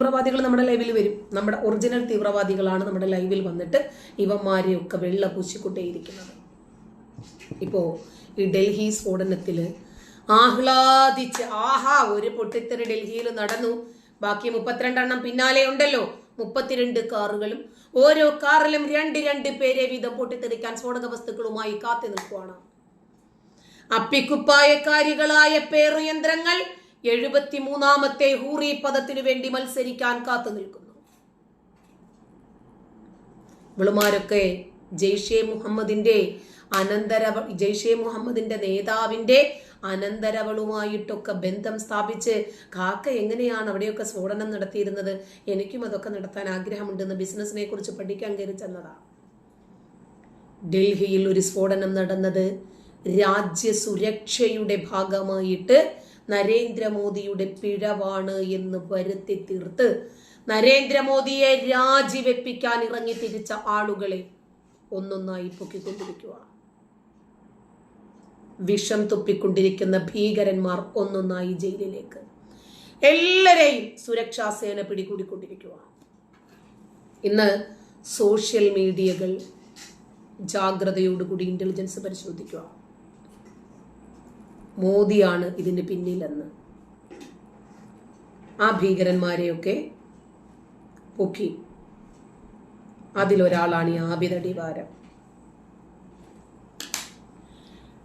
തീവ്രവാദികൾ നമ്മുടെ ലൈവിൽ വരും. നമ്മുടെ ഒറിജിനൽ തീവ്രവാദികളാണ് നമ്മുടെ ലൈവിൽ വന്നിട്ട് ഇവന്മാരെയൊക്കെ വെള്ള പൂശിക്കൊണ്ടേയിരിക്കുന്നത് ഇപ്പോ ഈ ഡൽഹി സ്ഫോടനത്തിൽ ആഹ്ലാദിച്ച് ആഹാ ഒരു പൊട്ടിത്തെറി ഡൽഹിയിൽ നടന്നു. ബാക്കി മുപ്പത്തിരണ്ടെണ്ണം പിന്നാലെ ഉണ്ടല്ലോ. മുപ്പത്തിരണ്ട് കാറുകളും ഓരോ കാറിലും രണ്ട് രണ്ട് പേരെ വീതം പൊട്ടിത്തെറിക്കാൻ സ്ഫോടക വസ്തുക്കളുമായി കാത്തു നിൽക്കുവാണ്. അപ്പിക്കുപ്പായക്കാരികളായ പേറുയന്ത്രങ്ങൾ എഴുപത്തിമൂന്നാമത്തെ ഹൂറി പദത്തിനു വേണ്ടി മത്സരിക്കാൻ കാത്തു നിൽക്കുന്നു. ഇവളുമാരൊക്കെ ജെയ്ഷെ മുഹമ്മദിന്റെ അനന്തര ജെയ്ഷെ മുഹമ്മദിന്റെ നേതാവിന്റെ അനന്തരവളുമായിട്ടൊക്കെ ബന്ധം സ്ഥാപിച്ച് കാക്ക എങ്ങനെയാണ് അവിടെയൊക്കെ സ്ഫോടനം നടത്തിയിരുന്നത്? എനിക്കും അതൊക്കെ നടത്താൻ ആഗ്രഹമുണ്ടെന്ന് ബിസിനസ്സിനെ കുറിച്ച് പഠിക്കാൻ കയറി ചെന്നതാണ്. ഡൽഹിയിൽ ഒരു സ്ഫോടനം നടന്നത് രാജ്യസുരക്ഷയുടെ ഭാഗമായിട്ട് നരേന്ദ്രമോദിയുടെ പിഴവാണ് എന്ന് വരുത്തി തീർത്ത് നരേന്ദ്രമോദിയെ രാജിവെപ്പിക്കാൻ ഇറങ്ങി തിരിച്ച ആളുകളെ ഒന്നൊന്നായി പൊക്കിക്കൊണ്ടിരിക്കുക വിഷം തുപ്പിക്കൊണ്ടിരിക്കുന്ന ഭീകരന്മാർ ഒന്നൊന്നായി ജയിലിലേക്ക്. എല്ലാരെയും സുരക്ഷാ സേന പിടികൂടിക്കൊണ്ടിരിക്കുക ഇന്ന് സോഷ്യൽ മീഡിയകൾ ജാഗ്രതയോടുകൂടി ഇന്റലിജൻസ് പരിശോധിക്കുക മോദിയാണ് ഇതിന് പിന്നിലെന്ന്. ആ ഭീകരന്മാരെയൊക്കെ പൊക്കി അതിലൊരാളാണ് ഈ ആബിദ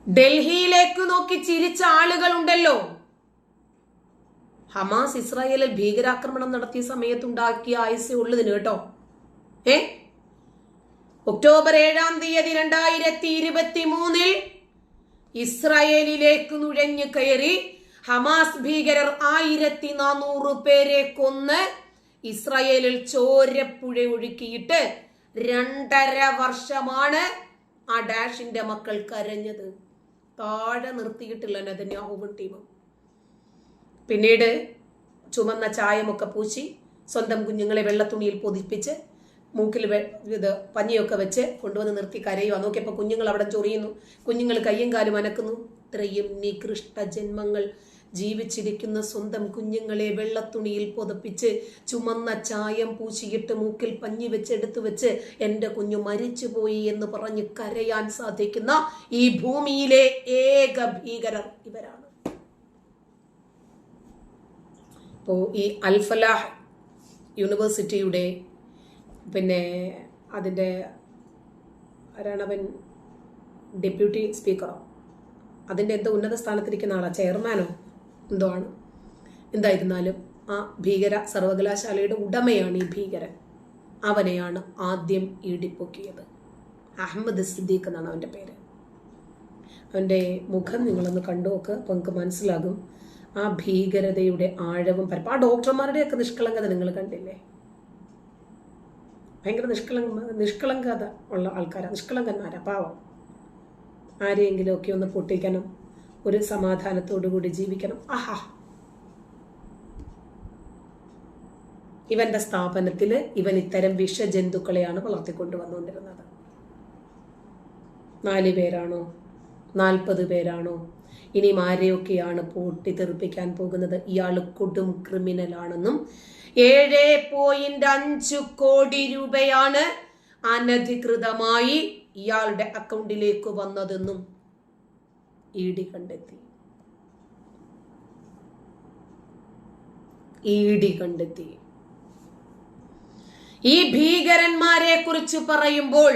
ഡൽഹിയിലേക്ക് നോക്കി ചിരിച്ച ആളുകളുണ്ടല്ലോ. ഹമാസ് ഇസ്രായേലിൽ ഭീകരാക്രമണം നടത്തിയ സമയത്തുണ്ടാക്കിയ ആയുസ് ഉള്ളതിന് കേട്ടോ. ഏ? ഒക്ടോബർ ഏഴാം തീയതി രണ്ടായിരത്തി ഇരുപത്തി മൂന്നിൽ ഇസ്രായേലിലേക്ക് നുഴഞ്ഞു കയറി ഹമാസ് ഭീകരർ ആയിരത്തി നാനൂറ് പേരെ കൊന്ന് ഇസ്രായേലിൽ ചോരപ്പുഴ ഒഴുക്കിയിട്ട് രണ്ടര വർഷമാണ് ആ ഡാഷിന്റെ മക്കൾ കരഞ്ഞത്. താഴെ നിർത്തിയിട്ടില്ല നെതന്യാഹുവും ടീമും. പിന്നീട് ചുമന്ന ചായമൊക്കെ പൂശി സ്വന്തം കുഞ്ഞുങ്ങളെ വെള്ളത്തുണിയിൽ പൊതിപ്പിച്ച് മൂക്കിൽ ഇത് പഞ്ഞിയൊക്കെ വെച്ച് കൊണ്ടുവന്ന് നിർത്തി കരയുക നോക്കിയപ്പോൾ കുഞ്ഞുങ്ങൾ അവിടെ ചൊറിയുന്നു. കുഞ്ഞുങ്ങൾ കയ്യും കാലും അനക്കുന്നു. ഇത്രയും നികൃഷ്ട ജന്മങ്ങൾ ജീവിച്ചിരിക്കുന്ന സ്വന്തം കുഞ്ഞുങ്ങളെ വെള്ളത്തുണിയിൽ പുതപ്പിച്ച് ചുമന്ന ചായം പൂശിയിട്ട് മൂക്കിൽ പഞ്ഞി വെച്ച് എടുത്തു വെച്ച് എന്റെ കുഞ്ഞു മരിച്ചുപോയി എന്ന് പറഞ്ഞ് കരയാൻ സാധിക്കുന്ന ഈ ഭൂമിയിലെ ഏക ഭീകരർ ഇവരാണ്. ഇപ്പോൾ ഈ അൽഫലാഹ് യൂണിവേഴ്സിറ്റിയുടെ പിന്നെ അതിന്റെ ആരാണവൻ ഡെപ്യൂട്ടി സ്പീക്കറോ. അതിന്റെ എന്തോ ഉന്നത സ്ഥാനത്തിരിക്കുന്ന ആളാ ചെയർമാനോ എന്തോ ആണ്. എന്തായിരുന്നാലും ആ ഭീകര സർവകലാശാലയുടെ ഉടമയാണ് ഈ ഭീകരൻ. അവനെയാണ് ആദ്യം ഈടിപ്പൊക്കിയത്. അഹമ്മദ് സിദ്ദീഖ് എന്നാണ് അവന്റെ പേര്. അവന്റെ മുഖം നിങ്ങളൊന്ന് കണ്ടു നോക്ക് അപ്പോൾ നിങ്ങൾക്ക് മനസ്സിലാകും. ആ ഭീകരതയുടെ ആഴവും പരപ്പ്. ആ ഡോക്ടർമാരുടെയൊക്കെ നിഷ്കളങ്കത നിങ്ങൾ കണ്ടില്ലേ? ഭയങ്കര നിഷ്കളങ്ക നിഷ്കളങ്കത ഉള്ള ആൾക്കാരാണ് നിഷ്കളങ്കന്മാരാ പാവം. ആരെയെങ്കിലുമൊക്കെ ഒന്ന് പൊട്ടിക്കണം ഒരു സമാധാനത്തോടു കൂടി ജീവിക്കണം. ആഹാ. ഇവന്റെ സ്ഥാപനത്തിൽ ഇവൻ ഇത്തരം വിഷജന്തുക്കളെയാണ് വളർത്തിക്കൊണ്ടു വന്നുകൊണ്ടിരുന്നത്. നാല് പേരാണോ? നാൽപ്പത് പേരാണോ? ഇനിയും ആരെയൊക്കെയാണ് പൊട്ടിത്തെറിപ്പിക്കാൻ പോകുന്നത്? ഇയാൾ കൊടും ക്രിമിനലാണെന്നും ഏഴ് പോയിന്റ് അഞ്ച് കോടി രൂപയാണ് അനധികൃതമായി ഇയാളുടെ അക്കൗണ്ടിലേക്ക് വന്നതെന്നും ഇ ഡി കണ്ടെത്തി. കണ്ടെത്തി. ഈ ഭീകരന്മാരെ കുറിച്ച് പറയുമ്പോൾ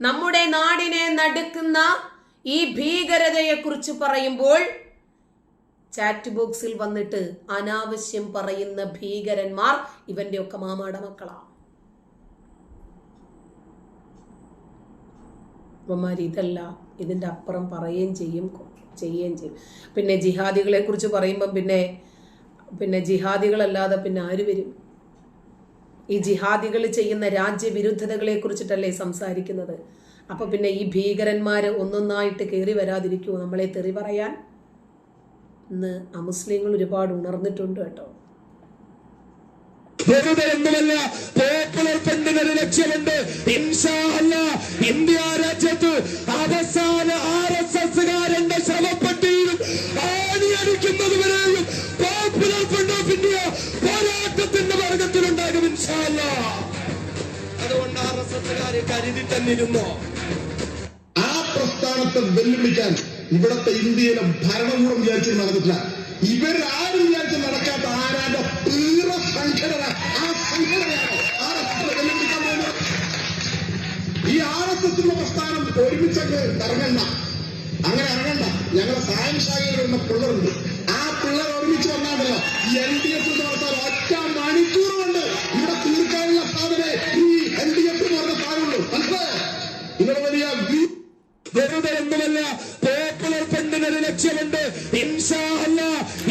നമ്മുടെ നാടിനെ നടുക്കുന്ന ഈ ഭീകരതയെ കുറിച്ച് പറയുമ്പോൾ ചാറ്റ് ബോക്സിൽ വന്നിട്ട് അനാവശ്യം പറയുന്ന ഭീകരന്മാർ ഇവന്റെ ഒക്കെ മാമാട മക്കളാ. അവന്മാർ ഇതല്ല ഇതിന്റെ അപ്പുറം പറയുകയും ചെയ്യും ചെയ്യുകയും ചെയ്യും. പിന്നെ ജിഹാദികളെ കുറിച്ച് പറയുമ്പം പിന്നെ പിന്നെ ജിഹാദികളല്ലാതെ പിന്നെ ആര് വരും? ഈ ജിഹാദികൾ ചെയ്യുന്ന രാജ്യവിരുദ്ധതകളെ കുറിച്ചിട്ടല്ലേ സംസാരിക്കുന്നത്? അപ്പൊ പിന്നെ ഈ ഭീകരന്മാര് ഒന്നൊന്നായിട്ട് കയറി വരാതിരിക്കുമോ നമ്മളെ തെറി പറയാൻ? ഇന്ന് അമുസ്ലിങ്ങൾ ഒരുപാട് ഉണർന്നിട്ടുണ്ട് കേട്ടോ. വെറുതെ ഒന്നുമല്ല പോപ്പുലർ ഫ്രണ്ടിന് ഒരു ലക്ഷ്യമുണ്ട്. ഇൻഷാ അല്ലാ ഇന്ത്യ രാജ്യത്ത് അവസാന ആർ എസ് എസ്സുകാരന്റെ ശ്രമപ്പെട്ടിയും ആണിയടിക്കുന്നത് വരെയും പോപ്പുലർ ഫ്രണ്ട് ഓഫ് ഇന്ത്യ പോരാട്ടത്തിന്റെ ഇൻഷാ ഇൻഷാല്ല അതുകൊണ്ട് ആർ എസ് എസ്സുകാര് കരുതി തന്നിരുന്നോ. ആ പ്രസ്ഥാനത്തെ വെല്ലുവിളിക്കാൻ ഇവിടത്തെ ഇന്ത്യയിലെ ഭരണകൂടം വിചാരിച്ചു നടന്നിട്ടില്ല. ഇവരാരും വിചാരിച്ച് നടക്കാത്ത ആരാന്റെ തീവ്ര സംഘടന ആ സംഘടനയാണ് ഈ ആർ എസ് എസിന്റെ പ്രസ്ഥാനം ഒരുമിച്ചങ്ങ് ഇറങ്ങണ്ട. അങ്ങനെ ഇറങ്ങണ്ട. ഞങ്ങളുടെ സായം ശാഖയിൽ വരുന്ന പിള്ളേരുണ്ട്. ആ പിള്ളർ ഒരുമിച്ച് വന്നാണല്ലോ ഈ എൽ ഡി എഫ് നടത്താൻ ഒറ്റ മണിക്കൂർ ഇവിടെ തീർക്കാനുള്ള സാധനം ഈ എൽ ഡി എഫ് എന്ന് പറഞ്ഞ സാധനമുള്ളൂ മനസ്സിലായോ? ഇവിടെ വലിയ വെറുതെ ഒരു ലക്ഷ്യമുണ്ട്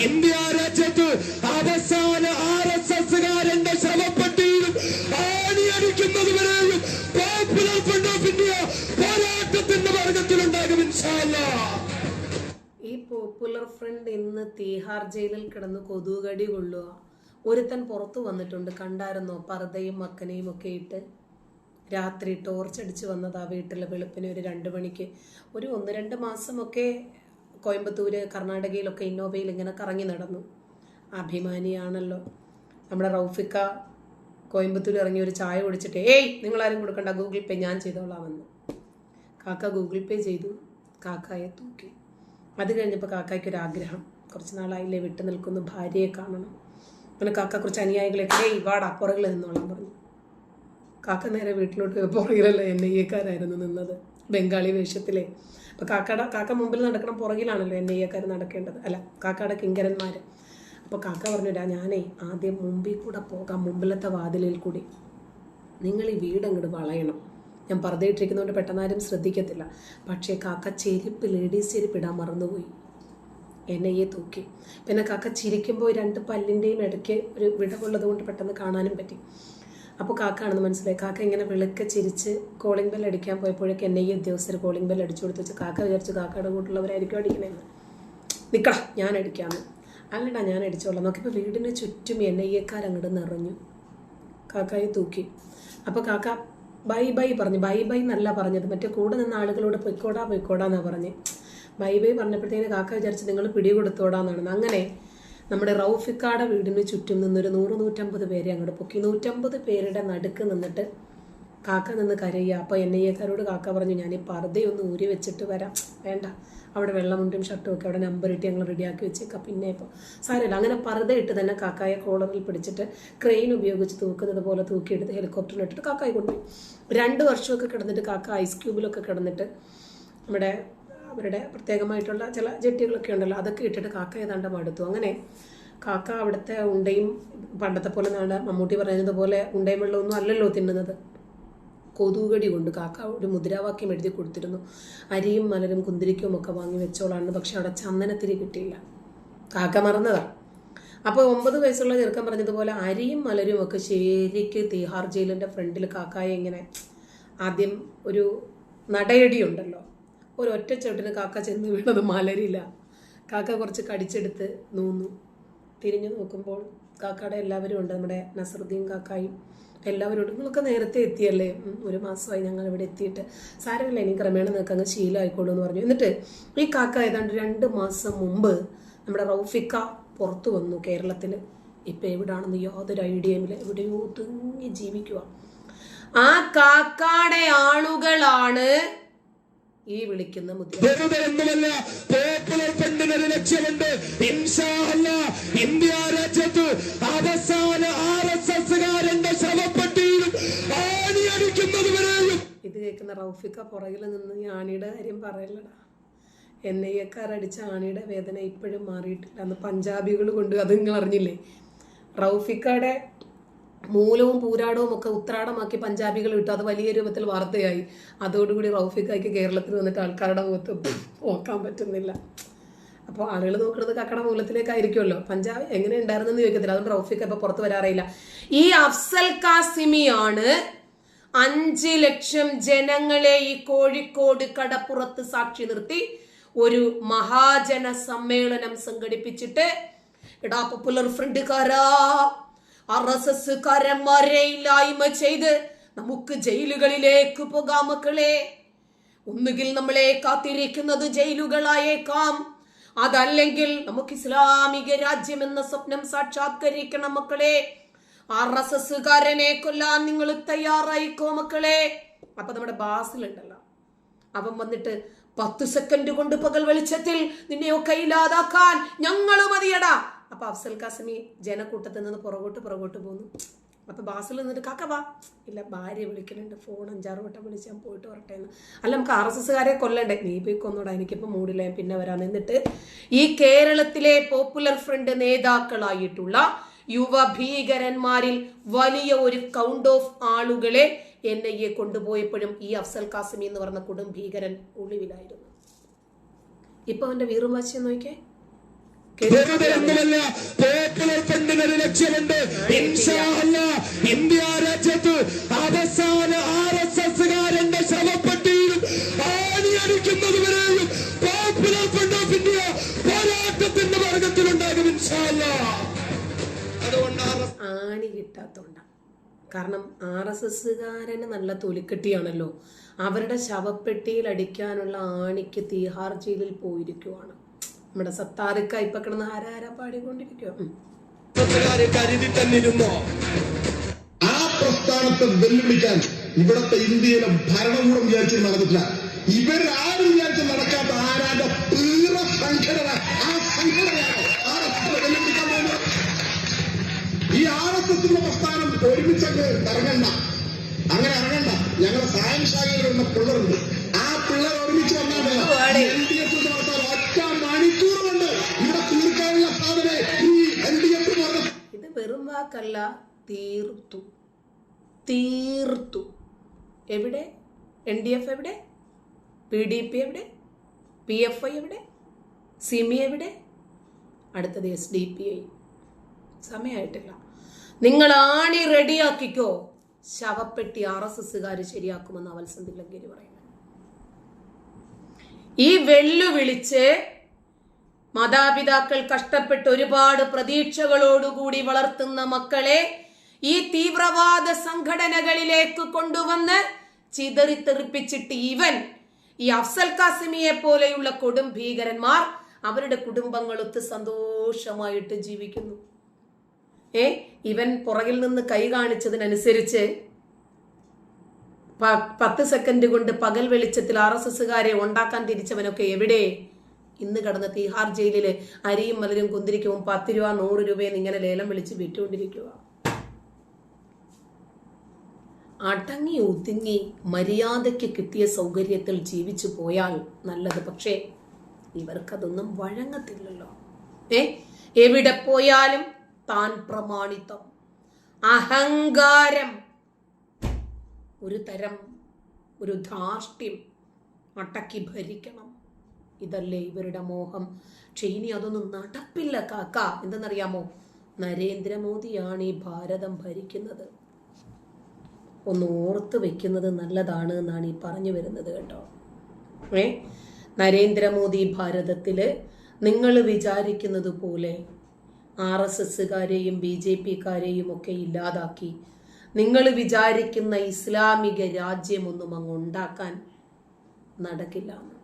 ഇന്ത്യ രാജ്യത്ത് അവസാന ആർ എസ് എസ്സുകാരന്റെ ശ്രമപ്പെട്ടിയിലും ആണിയടിക്കുന്നത് വരെയും പോപ്പുലർ ഫ്രണ്ട് ഓഫ് ഇന്ത്യ പോരാട്ടത്തിന്റെ മാർഗത്തിലുണ്ടാകും ഇൻഷാ അല്ലാ ഈ പോപ്പുലർ ഫ്രണ്ട് ഇന്ന് തീഹാർ ജയിലിൽ കിടന്ന് കൊതുകടി കൊള്ളുക. ഒരുത്തൻ പുറത്തു വന്നിട്ടുണ്ട്. കണ്ടായിരുന്നോ? പർദ്ദയും മക്കനെയും ഒക്കെ ഇട്ട് രാത്രി ടോർച്ചടിച്ച് വന്നതാ വീട്ടിലെ വെളുപ്പിന് ഒരു രണ്ട് മണിക്ക്. ഒരു ഒന്ന് രണ്ട് മാസമൊക്കെ കോയമ്പത്തൂര് കർണാടകയിലൊക്കെ ഇന്നോവയിൽ ഇങ്ങനെ കറങ്ങി നടന്നു. അഭിമാനിയാണല്ലോ. നമ്മുടെ റൗഫിക്ക കോയമ്പത്തൂർ ഇറങ്ങി ഒരു ചായ കുടിച്ചിട്ട് ഏയ് നിങ്ങളാരും കൊടുക്കണ്ട ഗൂഗിൾ പേ ഞാൻ ചെയ്തോളാമെന്ന് കാക്ക ഗൂഗിൾ പേ ചെയ്തു. കാക്കായെ തൂക്കി. അത് കഴിഞ്ഞപ്പോൾ കാക്കയ്ക്ക് ഒരു ആഗ്രഹം. കുറച്ച് നാളായില്ലേ വിട്ടു നിൽക്കുന്നു ഭാര്യയെ കാണണം. അങ്ങനെ കാക്ക കുറച്ച് അനുയായികളെ ഏയ് വാടാ പുറകിൽ നിന്നോളാൻ പറഞ്ഞു. കാക്ക നേരെ വീട്ടിലോട്ട് പുറകിലല്ല എൻ ഐ എക്കാരായിരുന്നു നിന്നത്. ബംഗാളി വേഷത്തിലെ. അപ്പോൾ കാക്കയുടെ കാക്ക മുമ്പിൽ നടക്കണം പുറകിലാണല്ലോ എൻ ഐ നടക്കേണ്ടത്. അല്ല കാക്കയുടെ കിങ്കരന്മാർ അപ്പോൾ കാക്ക പറഞ്ഞില്ല ഞാനേ ആദ്യം മുമ്പിൽ കൂടെ പോകാം മുമ്പിലത്തെ വാതിലിൽ കൂടി. നിങ്ങൾ ഈ വീട് അങ്ങോട്ട് വളയണം. ഞാൻ പറഞ്ഞിട്ടിരിക്കുന്നതുകൊണ്ട് പെട്ടെന്നാരും ശ്രദ്ധിക്കത്തില്ല. പക്ഷേ കാക്ക ചെരുപ്പ് ലേഡീസ് ചെരുപ്പ് ഇടാൻ മറന്നുപോയി. എന്നെയെ തൂക്കി. പിന്നെ കാക്ക ചിരിക്കുമ്പോൾ രണ്ട് പല്ലിന്റെയും ഇടയ്ക്ക് ഒരു വിടവുള്ളത് കൊണ്ട് പെട്ടെന്ന് കാണാനും പറ്റി. അപ്പോൾ കാക്കാണെന്ന് മനസ്സിലായി. കാക്ക ഇങ്ങനെ വിളക്ക് ചിരിച്ച് കോളിംഗ് ബെൽ അടിക്കാൻ പോയപ്പോഴേക്ക് എന്നെ ഈ ഉദ്യോഗസ്ഥർ കോളിംഗ് ബെൽ അടിച്ചു കൊടുത്തു വെച്ച് കാക്ക വിചാരിച്ചു കാക്കയുടെ കൂട്ടുള്ളവരായിരിക്കും അടിക്കണേന്ന്. നിൽക്കണം ഞാൻ അടിക്കാമെന്ന് അല്ലടാ ഞാൻ അടിച്ചോളാം. നോക്കിയപ്പോൾ വീടിന് ചുറ്റും എൻ ഐ എക്കാരങ്ങോട്ട് നിറഞ്ഞു. കാക്കയെ തൂക്കി. അപ്പോൾ കാക്ക ബൈ ബൈ പറഞ്ഞു. ബൈ ബൈ എന്നല്ല പറഞ്ഞത്. മറ്റേ കൂടെ നിന്ന ആളുകളോട് പൊയ്ക്കോടാ പൊയ്ക്കോടാന്നാണ് പറഞ്ഞ്. ബൈ ബൈ പറഞ്ഞപ്പോഴത്തേന് കാക്ക വിചാരിച്ച് നിങ്ങൾ പിടികൊടുത്തോടാന്നാണ്. അങ്ങനെ നമ്മുടെ റൗഫിക്കാടെ വീടിന് ചുറ്റും നിന്നൊരു നൂറ് നൂറ്റമ്പത് പേരെ അങ്ങോട്ട് പൊക്കി. നൂറ്റമ്പത് പേരുടെ നടുക്ക് നിന്നിട്ട് കാക്ക നിന്ന് കരയുക. അപ്പോൾ എൻ ഐ എക്കാരോട് കാക്ക പറഞ്ഞു ഞാൻ ഈ പർദ്ദയൊന്ന് ഊരി വെച്ചിട്ട് വരാം. വേണ്ട. അവിടെ വെള്ളമുണ്ടും ഷർട്ടും ഒക്കെ അവിടെ നമ്പർ ഇട്ട് ഞങ്ങൾ റെഡിയാക്കി വെച്ചേക്കാം. പിന്നെ ഇപ്പോൾ സാരമില്ല. അങ്ങനെ പർദ്ദ ഇട്ട് തന്നെ കാക്കായെ കോളറിൽ പിടിച്ചിട്ട് ക്രെയിൻ ഉപയോഗിച്ച് തൂക്കുന്നത് പോലെ തൂക്കിയെടുത്ത് ഹെലികോപ്റ്ററിൽ ഇട്ടിട്ട് കാക്കായി കൊണ്ടുപോയി. രണ്ട് വർഷമൊക്കെ കിടന്നിട്ട് കാക്ക ഐസ് ക്യൂബിലൊക്കെ കിടന്നിട്ട് നമ്മുടെ അവരുടെ പ്രത്യേകമായിട്ടുള്ള ചില ജെട്ടികളൊക്കെ ഉണ്ടല്ലോ അതൊക്കെ ഇട്ടിട്ട് കാക്ക ഏതാണ്ട് മടുത്തു അങ്ങനെ കാക്ക അവിടുത്തെ ഉണ്ടയും പണ്ടത്തെ പോലെ നാളെ മമ്മൂട്ടി പറയുന്നതുപോലെ ഉണ്ടയും വെള്ളമൊന്നും അല്ലല്ലോ തിന്നുന്നത്. കൊതുകടി കൊണ്ട് കാക്ക ഒരു മുദ്രാവാക്യം എഴുതി കൊടുത്തിരുന്നു. അരിയും മലരും കുന്തിരിക്കും ഒക്കെ വാങ്ങി വെച്ചോളാണ് പക്ഷെ അവിടെ ചന്ദനത്തിരി കിട്ടിയില്ല. കാക്ക മറന്നതാ. അപ്പോൾ ഒമ്പത് വയസ്സുള്ള ചെറുക്കൻ പറഞ്ഞതുപോലെ അരിയും മലരും ഒക്കെ ശരിക്ക് തീഹാർ ജയിലിന്റെ ഫ്രണ്ടിൽ കാക്കായെ ഇങ്ങനെ ആദ്യം ഒരു നടയടി ഉണ്ടല്ലോ ഒരു ഒറ്റ ചവിട്ടിന് കാക്ക ചെന്ന് വീണത് മലരില്ല കാക്ക കുറച്ച് കടിച്ചെടുത്ത് നൂന്നു. തിരിഞ്ഞു നോക്കുമ്പോൾ കാക്കയുടെ എല്ലാവരും ഉണ്ട്. നമ്മുടെ നസറുദ്ദീൻ കാക്കായും എല്ലാവരും ഉണ്ട്. നിങ്ങളൊക്കെ നേരത്തെ എത്തിയല്ലേ? ഒരു മാസമായി ഞങ്ങൾ ഇവിടെ എത്തിയിട്ട്. സാരമില്ല ഇനി ക്രമേണ നിങ്ങൾക്ക് അങ്ങ് ശീലമായിക്കോളൂ എന്ന് പറഞ്ഞു. എന്നിട്ട് ഈ കാക്ക ഏതാണ്ട് രണ്ട് മാസം മുമ്പ് നമ്മുടെ റൗഫിക്ക പുറത്തു വന്നു കേരളത്തിൽ ഇപ്പം എവിടാണെന്ന് യാതൊരു ഐഡിയയുമില്ല എവിടെയോ തിങ്ങി ജീവിക്കുക ആ കാക്കാടെ ആളുകളാണ് ഈ വിളിക്കുന്ന മുദ്ര. വെറുതെ പോപ്പുലർ ഫണ്ടിന് ഒരു ലക്ഷ്യമുണ്ട് ഇന്ത്യ രാജ്യത്ത് അവസാന ആർ എസ് എസ്സുകാരന്റെ ശവപ്പെട്ടിയിലും ആണിയടിക്കുന്നത് വരെയും ഇത് കേൾക്കുന്ന റൗഫിക്ക പുറകിൽ നിന്ന് ഈ ആണിയുടെ കാര്യം പറയലടാ എൻ ഐ എക്കാരടിച്ച ആണിയുടെ വേദന ഇപ്പോഴും മാറിയിട്ടില്ല. അന്ന് പഞ്ചാബികൾ കൊണ്ട് അത് നിങ്ങൾ അറിഞ്ഞില്ലേ? റൗഫിക്കയുടെ മൂലവും പൂരാടവും ഒക്കെ ഉത്രാടമാക്കി പഞ്ചാബികൾ ഇട്ടു. അത് വലിയ രൂപത്തിൽ വാർത്തയായി. അതോടുകൂടി റൗഫിക്കായി കേരളത്തിൽ വന്നിട്ട് ആൾക്കാരുടെ മുഖത്ത് നോക്കാൻ പറ്റുന്നില്ല. അപ്പോൾ ആളുകൾ നോക്കുന്നത് കക്കട മൂലത്തിലേക്കായിരിക്കുമല്ലോ. പഞ്ചാബ് എങ്ങനെ ഉണ്ടായിരുന്നെന്ന് ചോദിക്കത്തില്ല. അതുകൊണ്ട് റൗഫിക്ക് ഇപ്പൊ പുറത്ത് വരാറില്ല ഈ അഫ്സൽ കാസിമിയാണ് അഞ്ച് ലക്ഷം ജനങ്ങളെ ഈ കോഴിക്കോട് കടപ്പുറത്ത് സാക്ഷി നിർത്തി. ഒരു മഹാജന സമ്മേളനം സംഘടിപ്പിച്ചിട്ട്. എടാ പോപ്പുലർ ഫ്രണ്ടുകാരാ ആർ എസ് ഇല്ലായ്മ ചെയ്ത് നമുക്ക് ജയിലുകളിലേക്ക് പോകാം മക്കളെ. ഒന്നുകിൽ നമ്മളെ കാത്തിരിക്കുന്നത് ജയിലുകളായേക്കാം. അതല്ലെങ്കിൽ നമുക്ക് ഇസ്ലാമിക രാജ്യം എന്ന സ്വപ്നം സാക്ഷാത്കരിക്കണം മക്കളെ. ആർ എസ് കൊല്ലാൻ നിങ്ങൾ തയ്യാറായിക്കോ മക്കളെ. അപ്പൊ നമ്മുടെ ബാസിലുണ്ടല്ലോ. അവൻ വന്നിട്ട് പത്ത് സെക്കൻഡ് കൊണ്ട് പകൽ വെളിച്ചത്തിൽ നിന്നെയൊക്കെ ഇല്ലാതാക്കാൻ ഞങ്ങൾ മതിയടാ. അപ്പൊ അഫ്സൽ കാസമി ജനക്കൂട്ടത്തിൽ നിന്ന് പുറകോട്ട് പുറകോട്ട് പോന്നു. അപ്പൊ ബാസിൽ നിന്നിട്ട് കാക്ക വാ. ഇല്ല ഭാര്യ വിളിക്കുന്നുണ്ട്. ഫോൺ അഞ്ചാറ് വട്ടം വിളിച്ച് ഞാൻ പോയിട്ട് വരട്ടെ എന്ന്. അല്ല നമുക്ക് ആർ എസ് എസ്സുകാരെ കൊല്ലണ്ടേ? നീ പോയി കൊന്നോടാ. എനിക്കിപ്പോ മൂടില്ല പിന്നെ വരാം എന്നിട്ട് ഈ കേരളത്തിലെ പോപ്പുലർ ഫ്രണ്ട് നേതാക്കളായിട്ടുള്ള യുവ ഭീകരന്മാരിൽ വലിയ ഒരു കൗണ്ട് ഓഫ് ആളുകളെ എൻ ഐ എ കൊണ്ടുപോയപ്പോഴും ഈ അഫ്സൽ കാസിമി എന്ന് പറഞ്ഞ കൊടും ഭീകരൻ ഒളിവിലായിരുന്നു. ഇപ്പൊ അവന്റെ വീറും വാശിയം നോക്കിയേ. വെറുതെ പോപ്പുലർ ഫ്രണ്ടിന് ഒരു ലക്ഷ്യമുണ്ട്. ഇന്ത്യ രാജ്യത്ത് അവസാന ആർ എസ് എസ്സുകാരന്റെ ശവപ്പെട്ടിയിലും ആണിയടിക്കുന്നത് വരെയും പോപ്പുലർ ഫ്രണ്ട് ഓഫ് ഇന്ത്യ പോരാട്ടത്തിന്റെ അല്ലാ. അതുകൊണ്ട് ആണി കിട്ടാത്തോണ്ട. കാരണം ആർ എസ് എസ്സുകാരന് നല്ല തൊലിക്കെട്ടിയാണല്ലോ. അവരുടെ ശവപ്പെട്ടിയിൽ അടിക്കാനുള്ള ആണിക്ക് തീഹാർ ജയിലിൽ പോയിരിക്കുവാണ്. നമ്മുടെ സത്താറിക്ക ഇപ്പൊ കിടന്ന് ആരാരാ പാടിക്കൊണ്ടിരിക്കുക എസ്സുകാര് കരുതി തന്നിരുന്നോ? ആ പ്രസ്ഥാനത്തെ വെല്ലുവിളിക്കാൻ ഇവിടത്തെ ഇന്ത്യയിലെ ഭരണകൂടം വിചാരിച്ച് നടന്നിട്ടില്ല. ഇവരാരും വിചാരിച്ച് നടക്കാത്ത ആരാന്റെ തീവ്ര സംഘടന ആ സംഘടനയാണ് ആർ എസ് എസിനെ വെല്ലുവിളിക്കാൻ പോകുന്നത്. ഈ ആർ എസ് എസിന്റെ പ്രസ്ഥാനം ഒരുമിച്ചങ്ങ് ഇറങ്ങണ്ട. അങ്ങനെ ഇറങ്ങണ്ട. ഞങ്ങളുടെ സായം ശാഖയിലുള്ള പിള്ളറുണ്ട് ആ പിള്ളേർ ഒരുമിച്ച് വന്നാൽ എൽ ഡി എഫ് വെറും വാക്കല്ല തീർത്തു. തീർത്തു. എവിടെ? എൻ ഡി എഫ് എവിടെ? പി ഡി പി എവിടെ? പി എഫ് ഐ എവിടെ? സിമി എവിടെ? അടുത്തത് എസ് ഡി പി ഐ സമയമായിട്ടില്ല നിങ്ങൾ ആണി റെഡിയാക്കിക്കോ. ശവപ്പെട്ടി ആർ എസ് എസ്സുകാർ ശരിയാക്കുമെന്ന് തില്ലങ്കേരി പറയുന്നത് ഈ വെല്ലുവിളിച്ച് മാതാപിതാക്കൾ കഷ്ടപ്പെട്ട് ഒരുപാട് പ്രതീക്ഷകളോടുകൂടി വളർത്തുന്ന മക്കളെ ഈ തീവ്രവാദ സംഘടനകളിലേക്ക് കൊണ്ടുവന്ന് ചിതറിത്തെറിപ്പിച്ചിട്ട് ഇവൻ ഈ അഫ്സൽ കാസിമിയെ പോലെയുള്ള കൊടും ഭീകരന്മാർ അവരുടെ കുടുംബങ്ങളൊത്ത് സന്തോഷമായിട്ട് ജീവിക്കുന്നു. ഏ ഇവൻ പുറകിൽ നിന്ന് കൈ കാണിച്ചതിനനുസരിച്ച് പത്ത് സെക്കൻഡ് കൊണ്ട് പകൽ വെളിച്ചത്തിൽ ആർ എസ് എസ്സുകാരെ ഉണ്ടാക്കാൻ തിരിച്ചവനൊക്കെ എവിടെ? ഇന്ന് കടന്ന തീഹാർ ജയിലിൽ അരിയും മലരും കുന്തിരിക്കും പത്ത് രൂപ നൂറ് രൂപയെന്ന് ഇങ്ങനെ ലേലം വിളിച്ച് വിറ്റുകൊണ്ടിരിക്കുക അടങ്ങി ഒതുങ്ങി മര്യാദയ്ക്ക് കിട്ടിയ സൗകര്യത്തിൽ ജീവിച്ചു പോയാൽ നല്ലത്. പക്ഷേ ഇവർക്കതൊന്നും വഴങ്ങത്തില്ലല്ലോ. ഏ? എവിടെ പോയാലും താൻ പ്രമാണിത്വം. അഹങ്കാരം. ഒരു തരം ഒരു ധാർഷ്ട്യം അടക്കി ഭരിക്കണം. ഇതല്ലേ ഇവരുടെ മോഹം? പക്ഷെ ഇനി അതൊന്നും നടപ്പില്ല കാക്ക. എന്തെന്നറിയാമോ? നരേന്ദ്രമോദിയാണ് ഈ ഭാരതം ഭരിക്കുന്നത്. ഒന്ന് ഓർത്ത് വെക്കുന്നത് നല്ലതാണ് എന്നാണ് ഈ പറഞ്ഞു വരുന്നത് കേട്ടോ. ഏ? നരേന്ദ്രമോദി ഭാരതത്തിൽ നിങ്ങൾ വിചാരിക്കുന്നത് പോലെ ആർ എസ് എസ്സുകാരെയും ബി ജെ പിക്കാരെയും ഒക്കെ ഇല്ലാതാക്കി നിങ്ങൾ വിചാരിക്കുന്ന ഇസ്ലാമിക രാജ്യമൊന്നും അങ്ങ് ഉണ്ടാക്കാൻ നടക്കില്ല